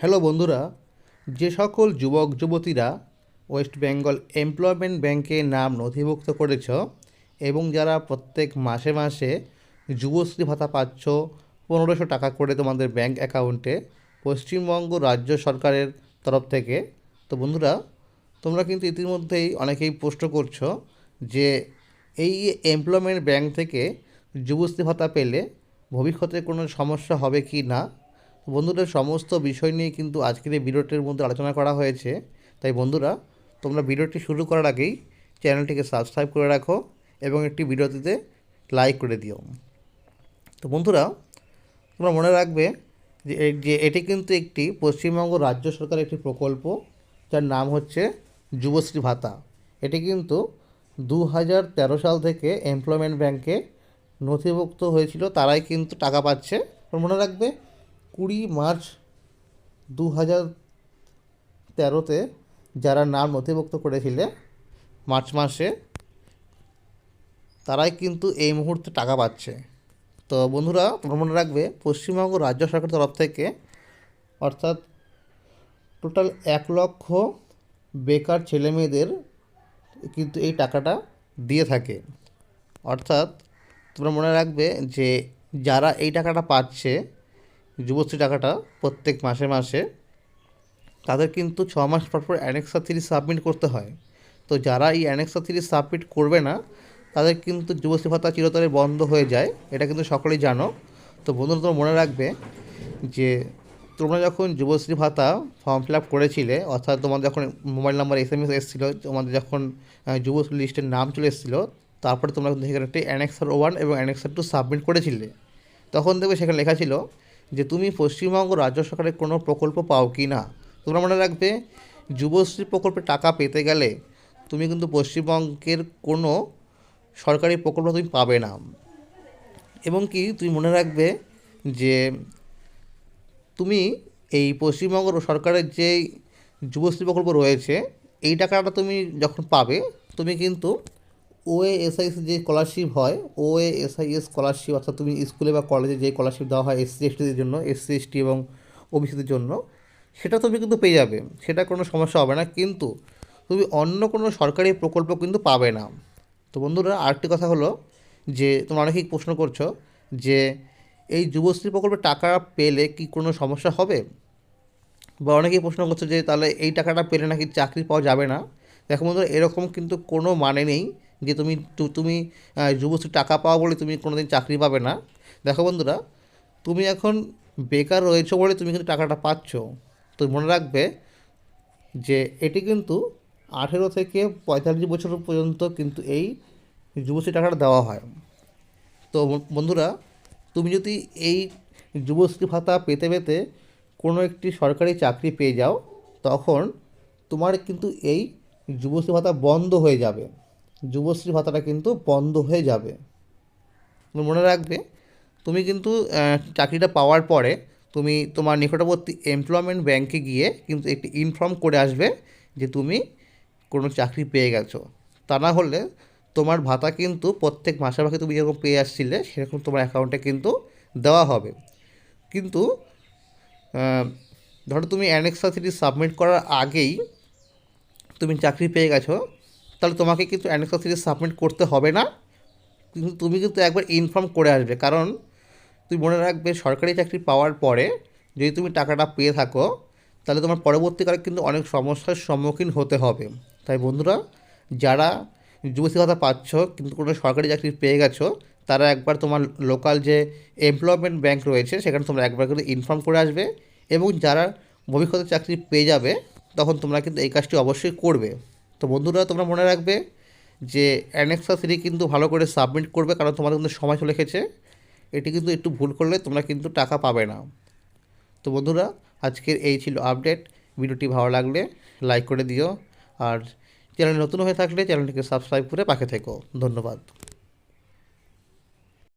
Hello বন্ধুরা, যে সকল যুবক, যুবতীরা ওয়েস্ট বেঙ্গল এমপ্লয়মেন্ট ব্যাংকে নাম নথিভুক্ত করেছ এবং যারা প্রত্যেক মাসে মাসে যুবশ্রী ভাতা পাচ্ছ, পনেরোশো টাকা করে তোমাদের ব্যাংক অ্যাকাউন্টে পশ্চিমবঙ্গ রাজ্য সরকারের তরফ থেকে, তো বন্ধুরা, তোমরা কিন্তু ইতিমধ্যেই অনেকেই প্রশ্ন করছ যে এই এমপ্লয়মেন্ট ব্যাংক থেকে যুবশ্রী ভাতা পেলে ভবিষ্যতে কোনো সমস্যা হবে কি না? বন্ধুরা সমস্ত বিষয় নিয়ে কিন্তু আজকের এই ভিডিওটির মধ্যে আলোচনা করা হয়েছে। তাই বন্ধুরা, তোমরা ভিডিওটি শুরু করার আগেই চ্যানেলটিকে সাবস্ক্রাইব করে রাখো এবং একটি ভিডিওটিতে লাইক করে দিও। তো বন্ধুরা, তোমরা মনে রাখবে যে যে এটি কিন্তু একটি পশ্চিমবঙ্গ রাজ্য সরকারের একটি প্রকল্প, যার নাম হচ্ছে যুবশ্রী ভাতা। এটি কিন্তু দু হাজার তেরো সাল থেকে এমপ্লয়মেন্ট ব্যাংকে নথিভুক্ত হয়েছিল, তারাই কিন্তু টাকা পাচ্ছে। মনে রাখবে কুড়ি মার্চ দু হাজার তেরোতে যারা নাম নথিভুক্ত করেছিলে, মার্চ মাসে, তারাই কিন্তু এই মুহূর্তে টাকা পাচ্ছে। তো বন্ধুরা, তোমরা মনে রাখবে, পশ্চিমবঙ্গ রাজ্য সরকারের তরফ থেকে, অর্থাৎ টোটাল এক লক্ষ বেকার ছেলেমেয়েদের কিন্তু এই টাকাটা দিয়ে থাকে। অর্থাৎ তোমরা মনে রাখবে যে, যারা এই টাকাটা পাচ্ছে যুবশ্রী টাকাটা প্রত্যেক মাসে মাসে তাদের কিন্তু ছ মাস পর পর অ্যানেক্সা থ্রি সাবমিট করতে হয়। তো যারা এই অ্যানেক্সা থ্রি সাবমিট করবে না, তাদের কিন্তু যুবশ্রী ভাতা চিরতরে বন্ধ হয়ে যায়, এটা কিন্তু সকলেই জানো। তো বন্ধুরা, তোমরা মনে রাখবে যে তোমরা যখন যুবশ্রী ভাতা ফর্ম ফিল আপ করেছিলে, অর্থাৎ তোমার যখন mobile number S M S এসেছিল, তোমাদের যখন যুবশ্রী লিস্টের নাম চলে এসেছিল, তারপরে তোমরা কিন্তু সেখানে একটি অ্যানেক্সার ওয়ান এবং অ্যানেক্সার টু সাবমিট করেছিলে। তখন দেখবে সেখানে লেখা ছিল যে তুমি পশ্চিমবঙ্গ রাজ্য সরকারের কোনো প্রকল্প পাও কি না? তোমরা মনে রাখবে, যুবশ্রী প্রকল্পে টাকা পেতে গেলে তুমি কিন্তু পশ্চিমবঙ্গের কোনো সরকারি প্রকল্প তুমি পাবে না। এবং কি, তুমি মনে রাখবে যে তুমি এই পশ্চিমবঙ্গ সরকারের যে যুবশ্রী প্রকল্প রয়েছে, এই টাকাটা তুমি যখন পাবে, তুমি কিন্তু ওএএসআইএস যে স্কলারশিপ হয় ওএএসআইএস স্কলারশিপ অর্থাৎ তুমি স্কুলে বা কলেজে যে স্কলারশিপ দেওয়া হয় এসসি এসটিদের জন্য এসসি এসটি এবং ওবিসিদের জন্য, সেটা তুমি কিন্তু পেয়ে যাবে, সেটা কোনো সমস্যা হবে না, কিন্তু তুমি অন্য কোনো সরকারি প্রকল্প কিন্তু পাবে না। তো বন্ধুরা, আরেকটি কথা হলো যে, তোমরা অনেকেই প্রশ্ন করছ যে, এই যুবশ্রী প্রকল্পে টাকা পেলে কি কোনো সমস্যা হবে? বা অনেকেই প্রশ্ন করছে যে, তাহলে এই টাকাটা পেলে নাকি চাকরি পাওয়া যাবে না? দেখো বন্ধুরা, এরকম কিন্তু কোনো মানে নেই। যে তুমি তুমি যুবশ্রী টাকা পাওয়া বলে তুমি কোনো দিন চাকরি পাবে না। দেখো বন্ধুরা, তুমি এখন বেকার রয়েছো বলে তুমি কিন্তু টাকাটা পাচ্ছ। তো মনে রাখবে যে এটি কিন্তু আঠেরো থেকে পঁয়তাল্লিশ বছর পর্যন্ত কিন্তু এই যুবশ্রী টাকাটা দেওয়া হয়। তো বন্ধুরা, তুমি যদি এই যুবশ্রী ভাতা পেতে পেতে কোনো একটি সরকারি চাকরি পেয়ে যাও, তখন তোমার কিন্তু এই যুবশ্রী ভাতা বন্ধ হয়ে যাবে। যুবশ্রী ভাতাটা কিন্তু বন্ধ হয়ে যাবে। মনে রাখবে, তুমি কিন্তু চাকরিটা পাওয়ার পরে তুমি তোমার নিকটবর্তী এমপ্লয়মেন্ট ব্যাংকে গিয়ে কিন্তু একটি ইনফর্ম করে আসবে যে তুমি কোনো চাকরি পেয়ে গেছো। তা না হলে তোমার ভাতা কিন্তু প্রত্যেক মাসে তুমি যেরকম পেয়ে আসছিলে, সেরকম তোমার অ্যাকাউন্টে কিন্তু দেওয়া হবে। কিন্তু ধরো তুমি অ্যানেক্সা থ্রি সাবমিট করার আগেই তুমি চাকরি পেয়ে গেছো তাহলে তোমাকে কিন্তু অ্যানেক্সা থ্রি সাবমিট করতে হবে না। কিন্তু তুমি কিন্তু একবার ইনফর্ম করে আসবে। কারণ তুমি মনে রাখবে সরকারি চাকরি পাওয়ার পরে যদি তুমি টাকাটা পেয়ে থাকো, তাহলে তোমার পরবর্তীকালে কিন্তু অনেক সমস্যার সম্মুখীন হতে হবে। তাই বন্ধুরা, যারা যুবশ্রী ভাতা পাচ্ছ কিন্তু কোনো সরকারি চাকরি পেয়ে গেছো, তারা একবার তোমার লোকাল যে এমপ্লয়মেন্ট ব্যাংক রয়েছে, সেখানে তোমরা একবার কিন্তু ইনফর্ম করে আসবে এবং যারা ভবিষ্যতে চাকরি পেয়ে যাবে, তখন তোমরা কিন্তু এই কাজটি অবশ্যই করবে। তো বন্ধুরা, তোমরা মনে রাখবে যে অ্যানেক্সা সিডি কিন্তু ভালো করে সাবমিট করবে কারণ তোমাদের কিন্তু সময় চলে গেছে এটি কিন্তু একটু ভুল করলে তোমরা কিন্তু টাকা পাবে না। তো বন্ধুরা, আজকের এই ছিল আপডেট ভিডিওটি ভালো লাগলে লাইক করে দিও। আর চ্যানেল নতুন হয়ে থাকলে চ্যানেলটিকে সাবস্ক্রাইব করে পাশে থেকো। ধন্যবাদ।